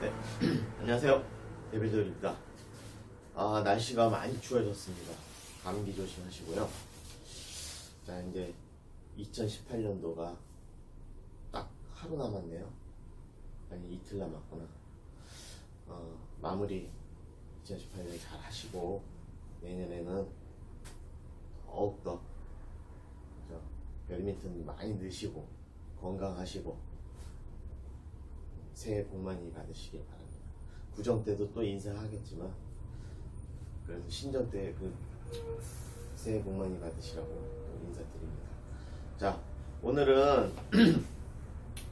네, 안녕하세요. 예배조입니다. 아, 날씨가 많이 추워졌습니다. 감기 조심하시고요. 자, 이제 2018년도가 딱 하루 남았네요. 아니, 이틀 남았구나. 어, 마무리 2018년 잘 하시고, 내년에는 더욱더? 배드민턴 많이 넣으시고, 건강하시고, 새해 복 많이 받으시길 바랍니다. 구정 때도 또 인사하겠지만 그래서 신전 때 그 새해 복 많이 받으시라고 또 인사드립니다. 자 오늘은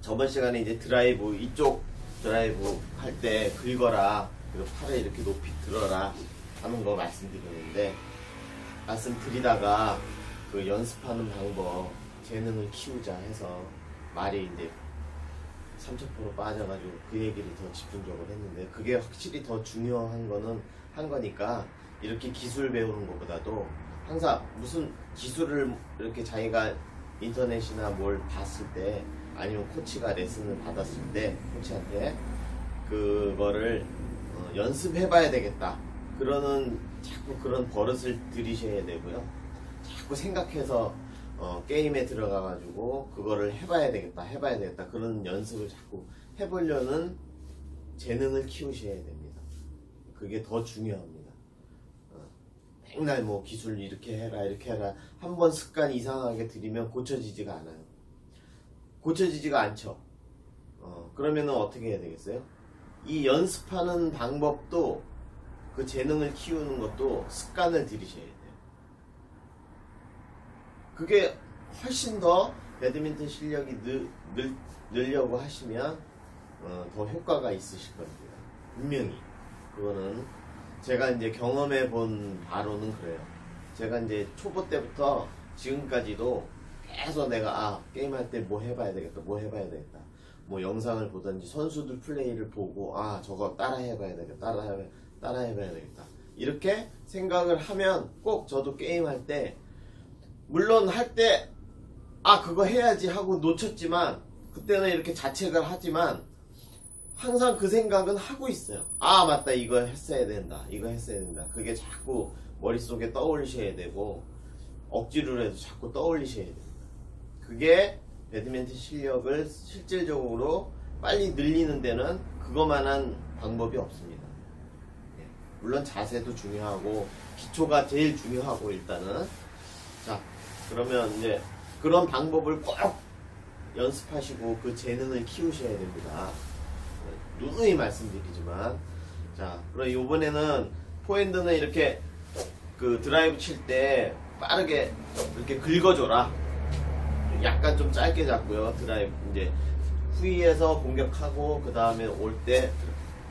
저번 시간에 이제 드라이브 이쪽 드라이브 할 때 긁어라 그리고 팔을 이렇게 높이 들어라 하는 거 말씀드렸는데 말씀드리다가 그 연습하는 방법 재능을 키우자 해서 말이 이제 30% 빠져가지고 그 얘기를 더 집중적으로 했는데 그게 확실히 더 중요한 거는 한 거니까 이렇게 기술 배우는 것보다도 항상 무슨 기술을 이렇게 자기가 인터넷이나 뭘 봤을 때 아니면 코치가 레슨을 받았을 때 코치한테 그거를 어, 연습해 봐야 되겠다. 그러는 자꾸 그런 버릇을 들이셔야 되고요. 자꾸 생각해서 어, 게임에 들어가가지고 그거를 해봐야 되겠다, 해봐야 되겠다 그런 연습을 자꾸 해보려는 재능을 키우셔야 됩니다. 그게 더 중요합니다. 어, 맨날 뭐 기술 이렇게 해라, 이렇게 해라 한 번 습관 이상하게 들이면 고쳐지지가 않아요. 고쳐지지가 않죠. 어, 그러면은 어떻게 해야 되겠어요? 이 연습하는 방법도 그 재능을 키우는 것도 습관을 들이셔야 돼요. 그게 훨씬 더 배드민턴 실력이 늘, 늘, 늘려고 하시면 어, 더 효과가 있으실 겁니다. 분명히 그거는 제가 이제 경험해 본 바로는 그래요. 제가 이제 초보 때부터 지금까지도 계속 내가 아 게임할 때 뭐 해봐야 되겠다, 뭐 해봐야 되겠다. 뭐 영상을 보든지 선수들 플레이를 보고 아 저거 따라 해봐야 되겠다, 따라 해 따라 해봐야 되겠다. 이렇게 생각을 하면 꼭 저도 게임할 때 물론 할 때, 아, 그거 해야지 하고 놓쳤지만, 그때는 이렇게 자책을 하지만, 항상 그 생각은 하고 있어요. 아, 맞다. 이거 했어야 된다. 이거 했어야 된다. 그게 자꾸 머릿속에 떠올리셔야 되고, 억지로라도 자꾸 떠올리셔야 됩니다. 그게 배드민턴 실력을 실질적으로 빨리 늘리는 데는 그것만한 방법이 없습니다. 예. 물론 자세도 중요하고, 기초가 제일 중요하고, 일단은. 자, 그러면 이제 그런 방법을 꼭 연습하시고 그 재능을 키우셔야 됩니다. 네, 누누이 말씀드리지만 자 그럼 이번에는 포핸드는 이렇게 그 드라이브 칠 때 빠르게 이렇게 긁어줘라. 약간 좀 짧게 잡고요. 드라이브 이제 후위에서 공격하고 그 다음에 올 때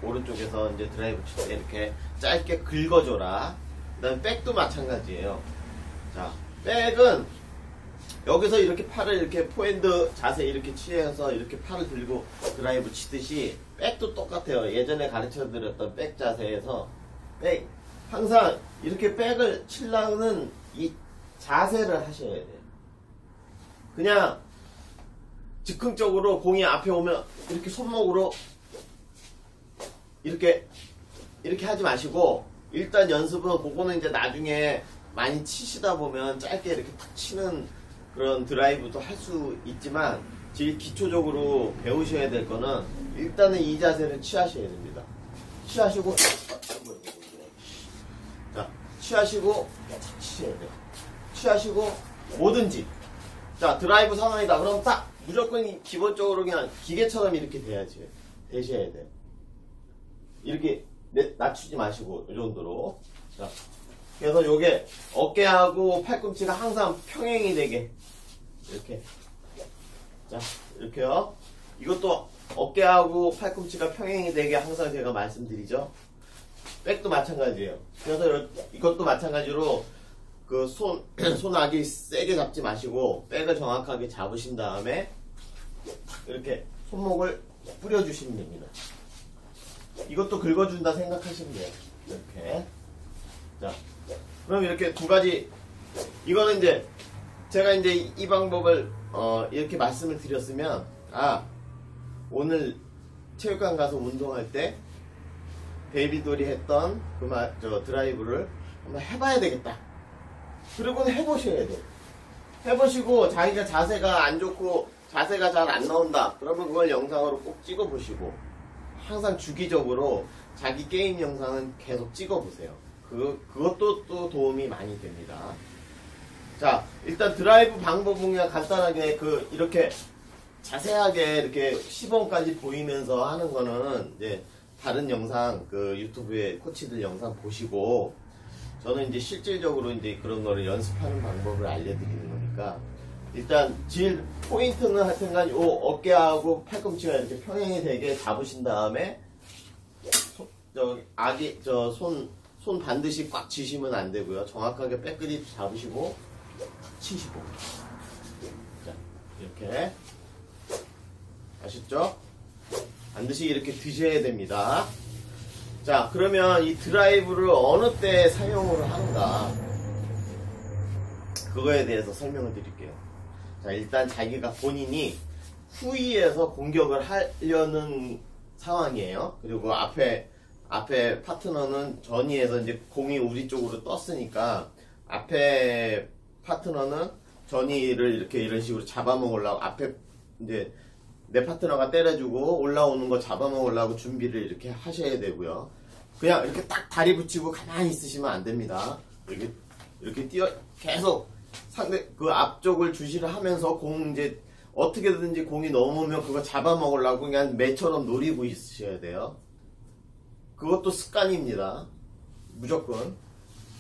오른쪽에서 이제 드라이브 칠 때 이렇게 짧게 긁어줘라. 그 다음에 백도 마찬가지예요. 자 백은 여기서 이렇게 팔을 이렇게 포핸드 자세 이렇게 취해서 이렇게 팔을 들고 드라이브 치듯이 백도 똑같아요. 예전에 가르쳐 드렸던 백 자세에서 백 항상 이렇게 백을 칠라는 이 자세를 하셔야 돼요. 그냥 즉흥적으로 공이 앞에 오면 이렇게 손목으로 이렇게 이렇게 하지 마시고 일단 연습은 그거는 이제 나중에 많이 치시다 보면 짧게 이렇게 탁 치는 그런 드라이브도 할 수 있지만 제일 기초적으로 배우셔야 될 거는 일단은 이 자세를 취하셔야 됩니다. 취하시고 자 취하시고 탁 치셔야 돼요. 취하시고 뭐든지 자 드라이브 상황이다. 그럼 딱 무조건 기본적으로 그냥 기계처럼 이렇게 돼야지 되셔야 돼요. 이렇게 낮추지 마시고 이 정도로 자 그래서 요게 어깨하고 팔꿈치가 항상 평행이 되게 이렇게. 자 이렇게요. 이것도 어깨하고 팔꿈치가 평행이 되게 항상 제가 말씀드리죠. 백도 마찬가지예요. 그래서 이것도 마찬가지로 그 손 손아기 세게 잡지 마시고 백을 정확하게 잡으신 다음에 이렇게 손목을 뿌려주시면 됩니다. 이것도 긁어준다 생각하시면 돼요. 이렇게 자 그럼 이렇게 두 가지 이거는 이제 제가 이제 이 방법을 어 이렇게 말씀을 드렸으면 아 오늘 체육관 가서 운동할 때 베이비돌이 했던 그 말, 저 드라이브를 한번 해봐야 되겠다. 그리고는 해보셔야 돼. 해보시고 자기가 자세가 안 좋고 자세가 잘 안 나온다. 그러면 그걸 영상으로 꼭 찍어보시고 항상 주기적으로 자기 게임 영상은 계속 찍어보세요. 그, 그것도 또 도움이 많이 됩니다. 자, 일단 드라이브 방법은 그냥 간단하게 그, 이렇게 자세하게 이렇게 시범까지 보이면서 하는 거는 이제 다른 영상, 그 유튜브에 코치들 영상 보시고 저는 이제 실질적으로 이제 그런 거를 연습하는 방법을 알려드리는 거니까 일단 질 포인트는 하여튼간 요 어깨하고 팔꿈치가 이렇게 평행이 되게 잡으신 다음에 소- 저 아기 저손 손 반드시 꽉 쥐시면 안 되고요. 정확하게 백그립 잡으시고 치시고 자 이렇게 아셨죠? 반드시 이렇게 드셔야 됩니다. 자 그러면 이 드라이브를 어느 때 사용을 하는가 그거에 대해서 설명을 드릴게요. 자, 일단 자기가 본인이 후위에서 공격을 하려는 상황이에요. 그리고 앞에, 앞에 파트너는 전위에서 이제 공이 우리 쪽으로 떴으니까 앞에 파트너는 전위를 이렇게 이런 식으로 잡아먹으려고 앞에 이제 내 파트너가 때려주고 올라오는 거 잡아먹으려고 준비를 이렇게 하셔야 되고요. 그냥 이렇게 딱 다리 붙이고 가만히 있으시면 안 됩니다. 이렇게, 이렇게 뛰어, 계속 상대, 그 앞쪽을 주시를 하면서 공 이제 어떻게든지 공이 넘으면 그거 잡아먹으려고 그냥 매처럼 노리고 있으셔야 돼요. 그것도 습관입니다. 무조건.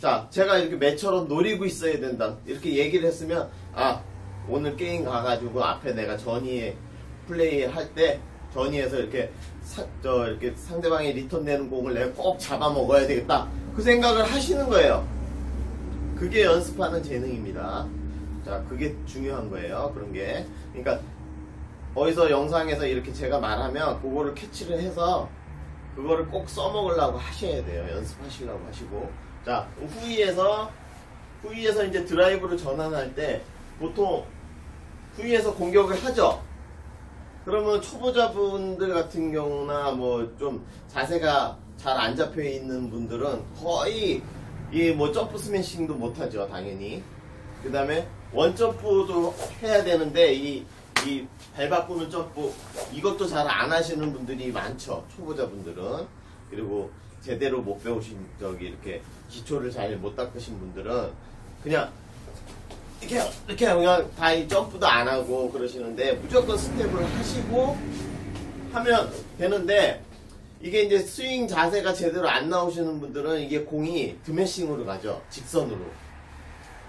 자, 제가 이렇게 매처럼 노리고 있어야 된다. 이렇게 얘기를 했으면, 아, 오늘 게임 가가지고 앞에 내가 전위에 플레이 할 때, 전위에서 이렇게, 사- 저, 이렇게 상대방이 리턴 되는 공을 내가 꼭 잡아먹어야 되겠다. 그 생각을 하시는 거예요. 그게 연습하는 재능입니다. 자, 그게 중요한 거예요. 그런 게. 그러니까, 어디서 영상에서 이렇게 제가 말하면, 그거를 캐치를 해서, 그거를 꼭 써먹으려고 하셔야 돼요. 연습하시려고 하시고. 자, 후위에서, 후위에서 이제 드라이브를 전환할 때, 보통, 후위에서 공격을 하죠? 그러면 초보자분들 같은 경우나 뭐 좀 자세가 잘 안 잡혀 있는 분들은 거의 이 뭐 점프 스매싱도 못하죠, 당연히. 그 다음에 원점프도 해야 되는데 이, 이발 바꾸는 점프 이것도 잘 안 하시는 분들이 많죠, 초보자분들은. 그리고 제대로 못 배우신 저기 이렇게 기초를 잘 못 닦으신 분들은 그냥 이렇게 이렇게 그냥 다 이 점프도 안 하고 그러시는데 무조건 스텝을 하시고 하면 되는데 이게 이제 스윙 자세가 제대로 안 나오시는 분들은 이게 공이 드매싱으로 가죠. 직선으로.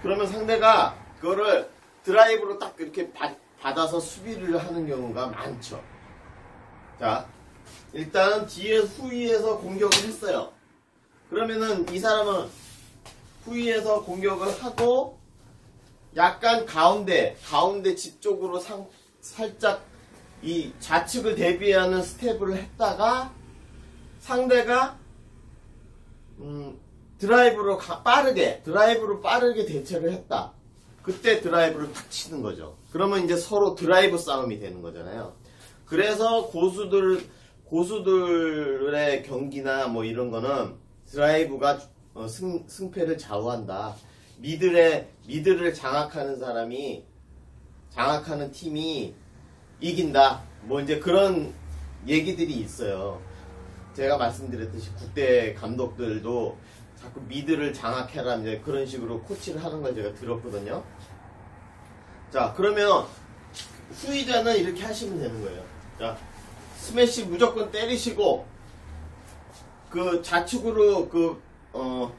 그러면 상대가 그거를 드라이브로 딱 이렇게 받, 받아서 수비를 하는 경우가 많죠 자 일단 뒤에 후위에서 공격을 했어요 그러면은 이 사람은 후위에서 공격을 하고 약간 가운데, 가운데 집 쪽으로 상, 살짝 이 좌측을 대비하는 스텝을 했다가 상대가 음, 드라이브로 가- 빠르게, 드라이브로 빠르게 대처를 했다. 그때 드라이브를 탁 치는 거죠. 그러면 이제 서로 드라이브 싸움이 되는 거잖아요. 그래서 고수들, 고수들의 경기나 뭐 이런 거는 드라이브가 어, 승, 승패를 좌우한다. 미들의, 미들을 장악하는 사람이, 장악하는 팀이 이긴다. 뭐 이제 그런 얘기들이 있어요. 제가 말씀드렸듯이 국대 감독들도 자꾸 미드를 장악해라 이제 그런 식으로 코치를 하는 걸 제가 들었거든요. 자, 그러면 후위자는 이렇게 하시면 되는 거예요. 자, 스매시 무조건 때리시고 그 좌측으로 그 어,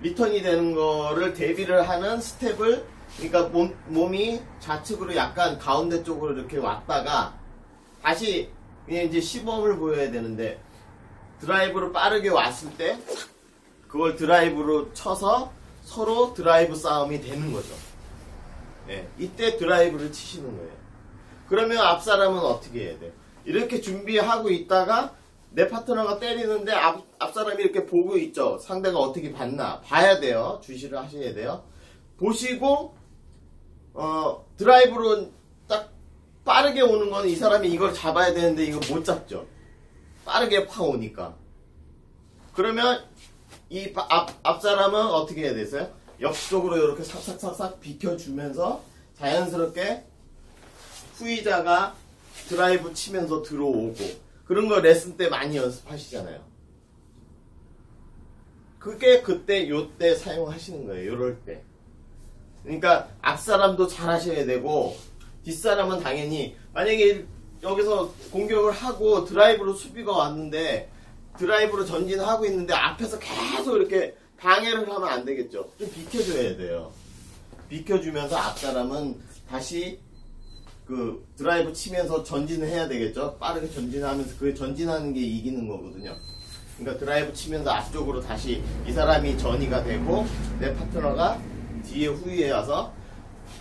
리턴이 되는 거를 대비를 하는 스텝을 그러니까 몸, 몸이 좌측으로 약간 가운데 쪽으로 이렇게 왔다가 다시 이제 시범을 보여야 되는데 드라이브로 빠르게 왔을 때 그걸 드라이브로 쳐서 서로 드라이브 싸움이 되는 거죠. 예, 이때 드라이브를 치시는 거예요. 그러면 앞 사람은 어떻게 해야 돼? 이렇게 준비하고 있다가 내 파트너가 때리는데 앞, 앞 사람이 이렇게 보고 있죠. 상대가 어떻게 봤나 봐야 돼요. 주시를 하셔야 돼요. 보시고 어 드라이브로 딱 빠르게 오는 건 이 사람이 이걸 잡아야 되는데 이거 못 잡죠. 빠르게 파 오니까. 그러면 이 앞, 앞 사람은 어떻게 해야 되세요? 옆쪽으로 이렇게 싹싹싹싹 비켜주면서 자연스럽게 후이자가 드라이브 치면서 들어오고 그런 거 레슨 때 많이 연습하시잖아요. 그게 그때 요때 사용하시는 거예요. 요럴 때. 그러니까 앞사람도 잘 하셔야 되고 뒷사람은 당연히 만약에 여기서 공격을 하고 드라이브로 수비가 왔는데 드라이브로 전진하고 있는데 앞에서 계속 이렇게 방해를 하면 안 되겠죠. 좀 비켜줘야 돼요. 비켜주면서 앞사람은 다시 그 드라이브 치면서 전진을 해야 되겠죠. 빠르게 전진하면서 그 전진하는 게 이기는 거거든요. 그러니까 드라이브 치면서 앞쪽으로 다시 이 사람이 전이가 되고 내 파트너가 뒤에 후위에 와서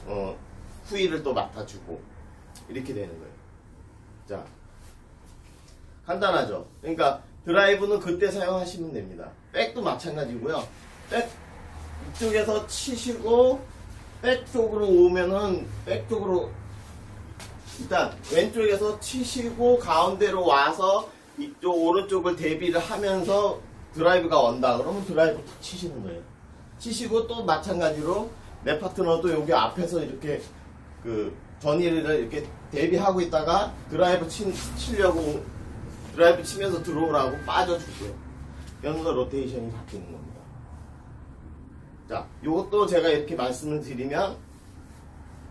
어, 후위를 또 맡아주고 이렇게 되는 거예요. 자 간단하죠. 그러니까 드라이브는 그때 사용하시면 됩니다. 백도 마찬가지고요. 백 이쪽에서 치시고 백 쪽으로 오면은 백 쪽으로 일단 왼쪽에서 치시고 가운데로 와서 이쪽 오른쪽을 대비를 하면서 드라이브가 온다. 그러면 드라이브 탁 치시는 거예요. 치시고 또 마찬가지로 내 파트너도 여기 앞에서 이렇게 그 전이를 이렇게 대비하고 있다가 드라이브 치, 치려고 드라이브 치면서 들어오라고 빠져주고요. 연서 로테이션이 바뀌는 겁니다. 자, 요것도 제가 이렇게 말씀을 드리면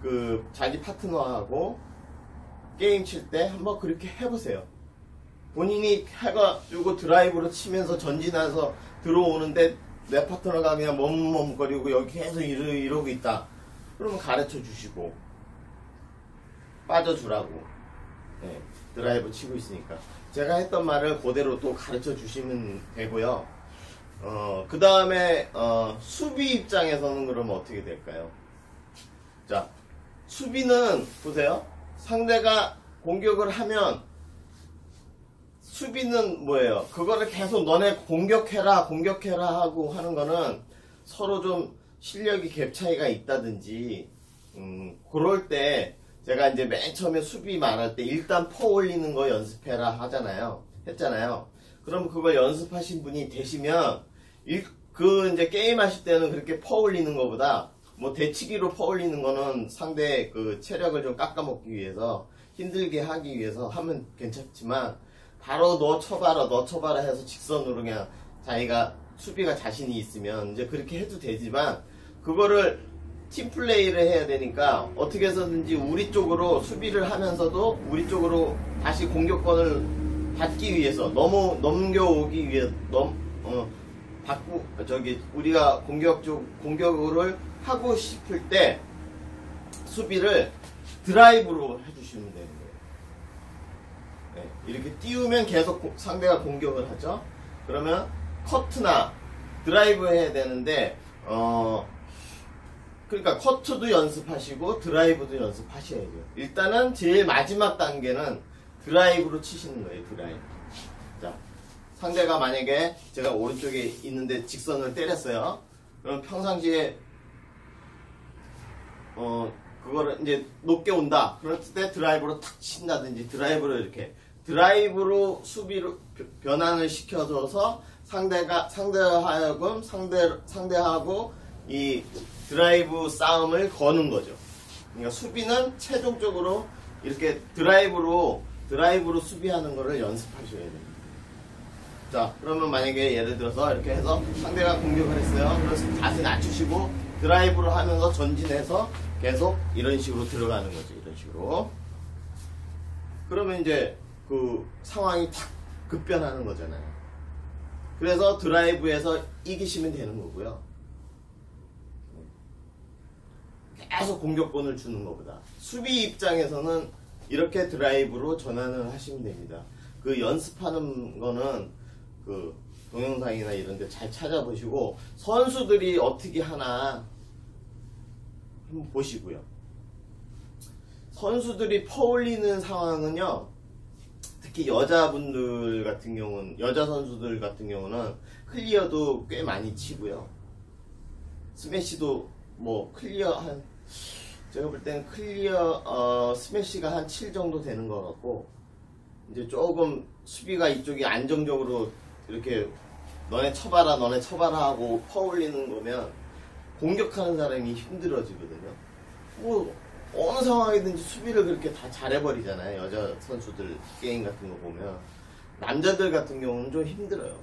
그 자기 파트너하고 게임 칠 때 한번 그렇게 해보세요. 본인이 해가지고 드라이브로 치면서 전진해서 들어오는데 내 파트너가 그냥 멈멈거리고 여기 계속 이러, 이러고 있다. 그러면 가르쳐 주시고 빠져주라고 네, 드라이브 치고 있으니까 제가 했던 말을 그대로 또 가르쳐 주시면 되고요. 어, 그 다음에 어, 수비 입장에서는 그러면 어떻게 될까요? 자, 수비는 보세요. 상대가 공격을 하면 수비는 뭐예요? 그거를 계속 너네 공격해라, 공격해라 하고 하는 거는 서로 좀 실력이 갭 차이가 있다든지, 음, 그럴 때 제가 이제 맨 처음에 수비 말할 때 일단 퍼 올리는 거 연습해라 하잖아요. 했잖아요. 그럼 그걸 연습하신 분이 되시면, 일, 그 이제 게임 하실 때는 그렇게 퍼 올리는 것보다 뭐 대치기로 퍼 올리는 거는 상대 그 체력을 좀 깎아먹기 위해서 힘들게 하기 위해서 하면 괜찮지만 바로 너 쳐봐라 너 쳐봐라 해서 직선으로 그냥 자기가 수비가 자신이 있으면 이제 그렇게 해도 되지만 그거를 팀플레이를 해야 되니까 어떻게 해서든지 우리 쪽으로 수비를 하면서도 우리 쪽으로 다시 공격권을 받기 위해서 너무 넘겨오기 위해 넘 어, 바꾸 저기 우리가 공격 쪽 공격을 하고 싶을 때 수비를 드라이브로 해주시면 되는 거예요. 네, 이렇게 띄우면 계속 고- 상대가 공격을 하죠. 그러면 커트나 드라이브 해야 되는데 어 그러니까 커트도 연습하시고 드라이브도 연습하셔야죠. 일단은 제일 마지막 단계는 드라이브로 치시는 거예요. 드라이브. 자, 상대가 만약에 제가 오른쪽에 있는데 직선을 때렸어요. 그럼 평상시에 어 그거를 이제 높게 온다. 그럴 때 드라이브로 탁 친다든지 드라이브로 이렇게 드라이브로 수비로 벼- 변환을 시켜줘서 상대가 상대하여금 상대 상대하고 이 드라이브 싸움을 거는 거죠. 그러니까 수비는 최종적으로 이렇게 드라이브로 드라이브로 수비하는 거를 연습하셔야 됩니다. 자, 그러면 만약에 예를 들어서 이렇게 해서 상대가 공격을 했어요. 그래서 자세 낮추시고 드라이브로 하면서 전진해서 계속 이런 식으로 들어가는 거죠. 이런 식으로. 그러면 이제 그 상황이 탁 급변하는 거잖아요. 그래서 드라이브에서 이기시면 되는 거고요. 계속 공격권을 주는 것보다 수비 입장에서는 이렇게 드라이브로 전환을 하시면 됩니다. 그 연습하는 거는 그 동영상이나 이런 데 잘 찾아보시고 선수들이 어떻게 하나 한번 보시고요. 선수들이 퍼올리는 상황은요. 특히 여자분들 같은 경우는 여자 선수들 같은 경우는 클리어도 꽤 많이 치고요. 스매시도 뭐 클리어 한 제가 볼 때는 클리어 어, 스매시가 한 7 정도 되는 것 같고 이제 조금 수비가 이쪽이 안정적으로 이렇게 너네 쳐봐라 너네 쳐봐라 하고 퍼올리는 거면 공격하는 사람이 힘들어지거든요. 뭐 어느 상황이든지 수비를 그렇게 다 잘해버리잖아요. 여자 선수들 게임 같은 거 보면 남자들 같은 경우는 좀 힘들어요.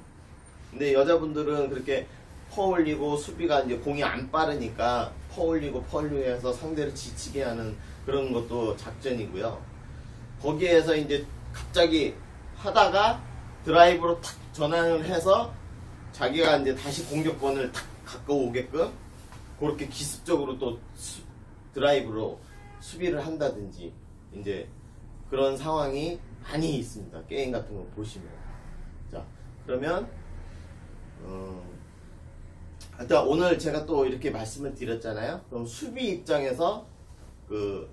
근데 여자분들은 그렇게 퍼올리고 수비가 이제 공이 안 빠르니까 퍼올리고 퍼올리해서 상대를 지치게 하는 그런 것도 작전이고요. 거기에서 이제 갑자기 하다가 드라이브로 탁 전환을 해서 자기가 이제 다시 공격권을 탁 갖고 오게끔 그렇게 기습적으로 또 수- 드라이브로 수비를 한다든지 이제 그런 상황이 많이 있습니다. 게임 같은 거 보시면. 자, 그러면 어, 일단 오늘 제가 또 이렇게 말씀을 드렸잖아요. 그럼 수비 입장에서 그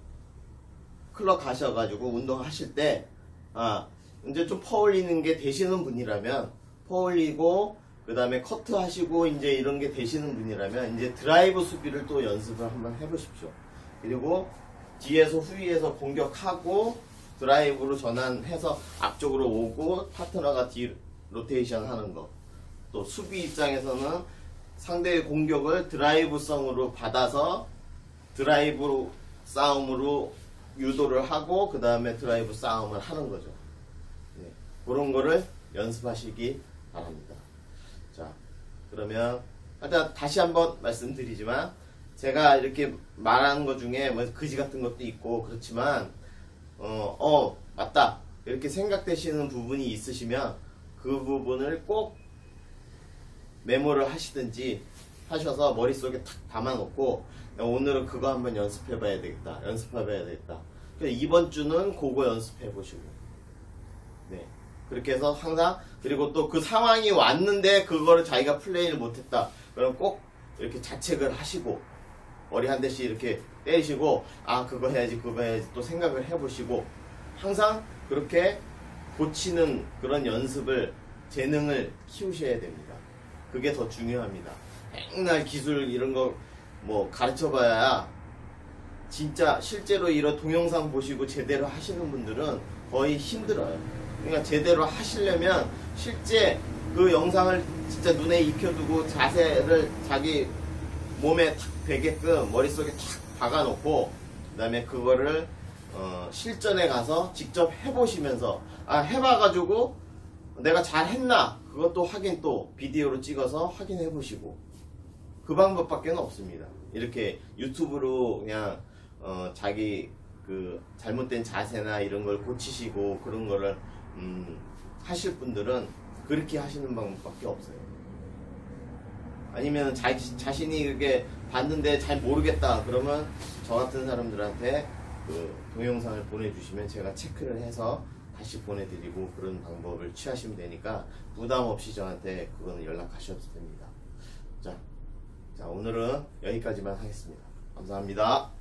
클럽 가셔가지고 운동하실 때, 아, 이제 좀 퍼올리는 게 되시는 분이라면, 퍼올리고, 그 다음에 커트 하시고, 이제 이런 게 되시는 분이라면, 이제 드라이브 수비를 또 연습을 한번 해보십시오. 그리고 뒤에서 후위에서 공격하고, 드라이브로 전환해서 앞쪽으로 오고, 파트너가 뒤 로테이션 하는 거. 또 수비 입장에서는 상대의 공격을 드라이브성으로 받아서 드라이브 싸움으로 유도를 하고 그 다음에 드라이브 싸움을 하는 거죠. 네, 그런 거를 연습하시기 바랍니다. 자, 그러면 일단 다시 한번 말씀드리지만 제가 이렇게 말하는 것 중에 뭐 그지 같은 것도 있고 그렇지만 어, 어 맞다 이렇게 생각되시는 부분이 있으시면 그 부분을 꼭 메모를 하시든지 하셔서 머릿속에 탁 담아놓고 야, 오늘은 그거 한번 연습해 봐야 되겠다. 연습해 봐야 되겠다. 이번 주는 그거 연습해 보시고. 네. 그렇게 해서 항상 그리고 또 그 상황이 왔는데 그거를 자기가 플레이를 못했다. 그럼 꼭 이렇게 자책을 하시고 머리 한 대씩 이렇게 때리시고 아 그거 해야지 그거 해야지 또 생각을 해보시고 항상 그렇게 고치는 그런 연습을 재능을 키우셔야 됩니다. 그게 더 중요합니다. 맨날 기술 이런 거 뭐 가르쳐 봐야 진짜 실제로 이런 동영상 보시고 제대로 하시는 분들은 거의 힘들어요. 그러니까 제대로 하시려면 실제 그 영상을 진짜 눈에 익혀두고 자세를 자기 몸에 탁 배게끔 머릿속에 탁 박아놓고 그 다음에 그거를 어, 실전에 가서 직접 해보시면서 아 해봐가지고 내가 잘했나 그것도 확인 또 비디오로 찍어서 확인해 보시고 그 방법밖에 없습니다. 이렇게 유튜브로 그냥 어, 자기 그 잘못된 자세나 이런 걸 고치시고 그런 거를 음, 하실 분들은 그렇게 하시는 방법밖에 없어요. 아니면 자, 자신이 그게 봤는데 잘 모르겠다 그러면 저 같은 사람들한테 그 동영상을 보내주시면 제가 체크를 해서 다시 보내드리고 그런 방법을 취하시면 되니까 부담 없이 저한테 그거는 연락하셔도 됩니다. 자, 자 오늘은 여기까지만 하겠습니다. 감사합니다.